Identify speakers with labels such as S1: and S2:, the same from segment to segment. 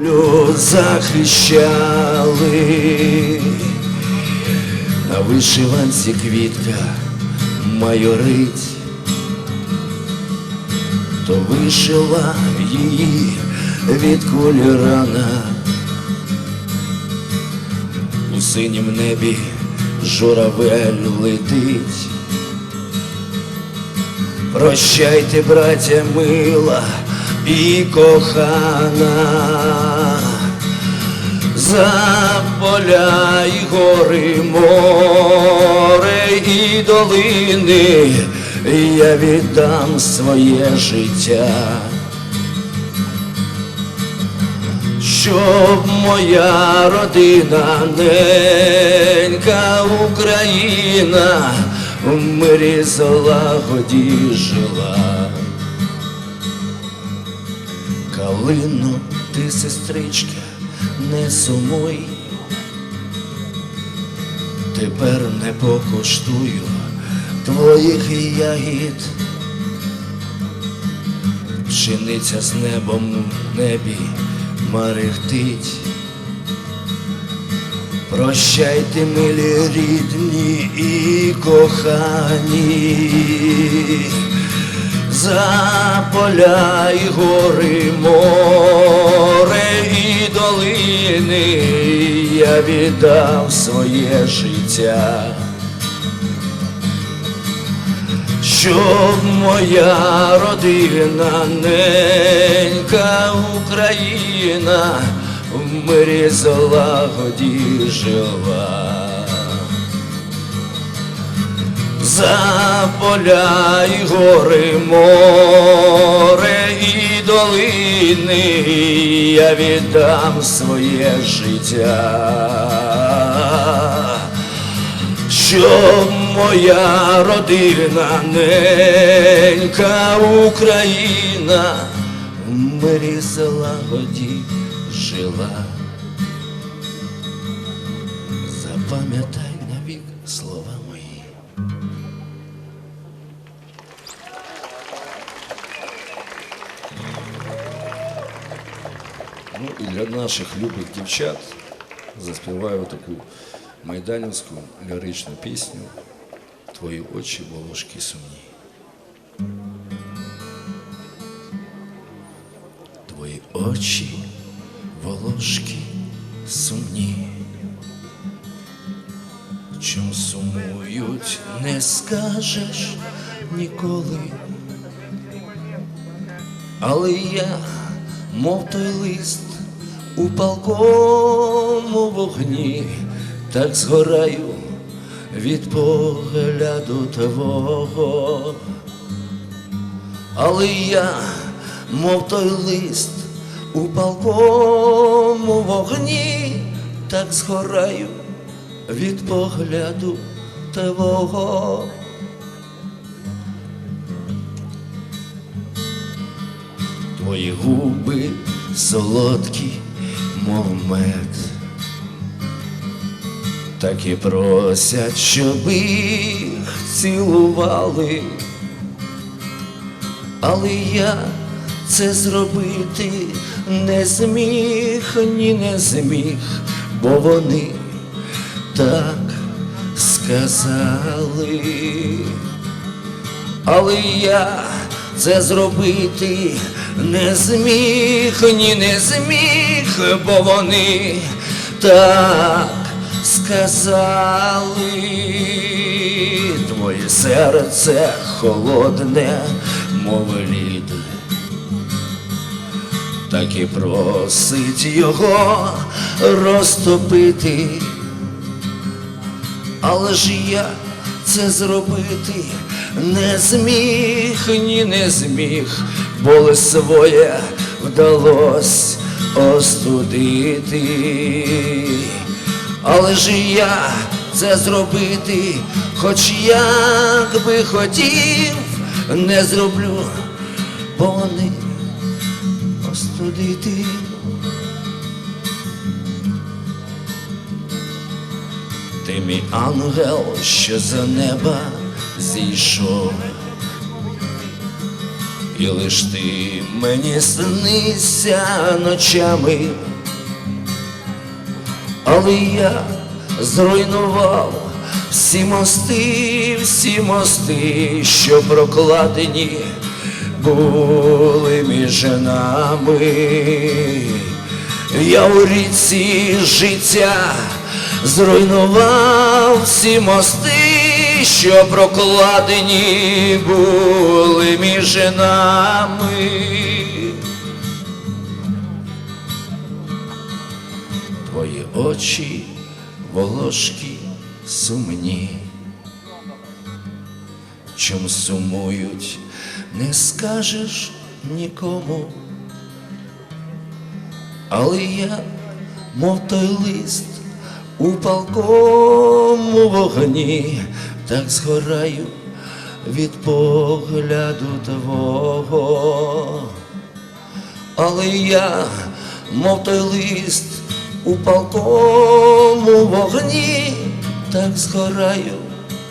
S1: Люд захищали, на вишиванці квітка майорить, то вишила її від кулі рана. У синім небі журавель летить. Прощайте, браття мила і кохана, за поля і гори, море і долини я віддам своє життя. Щоб моя родина, ненька Україна, в мирі злагоді жила. Калино, ти, сестричка, не сумуй, тепер не покуштую твоїх ягід. Пшениця з небом в небі мерехтить. Прощайте, милі рідні і кохані, за поля і гори, море і долини я віддав своє життя щоб моя родина, ненька Україна, в мирі злагоді жила. За поля і гори, море і долини я віддам своє життя щоб моя родина, ненька Україна, в мирі злагоді жила. Запам'ятай Ну і для наших любих дівчат заспіваю таку майданівську ліричну пісню Твої очі волошки сумні. Твої очі волошки сумні. Чом сумують, не скажеш ніколи. Але я, мов той лист у палкому вогні, так згораю від погляду твого. Але я, мов той лист у палкому вогні, так згораю від погляду твого. Твої губи солодкі, мов мед, так і просять, щоб їх цілували, але я це зробити не зміг, ні не зміг, бо вони так сказали. Але я це зробити не зміг, ні не зміг, бо вони так сказали. Твоє серце холодне, мов лід. Так і просить його розтопити. Але ж я це зробити не зміг, ні не зміг, бо своє вдалось остудити. Але ж я це зробити, хоч як би хотів, не зроблю, бо вони остудити. Ти мій ангел, що за неба зійшов. І лиш ти мені снися ночами, але я зруйнував всі мости, всі мости, що прокладені були між нами. Я у ріці життя зруйнував всі мости, що прокладені були між нами. Твої очі волошки сумні, чом сумують, не скажеш нікому. Але я, мов той лист у палкому вогні, так згораю від погляду твого. Але я, мов той лист у палкому вогні, так згораю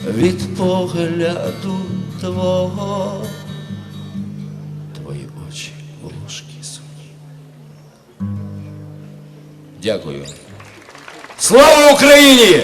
S1: від погляду твого. Твої очі волошки сумні. Дякую. Слава Україні!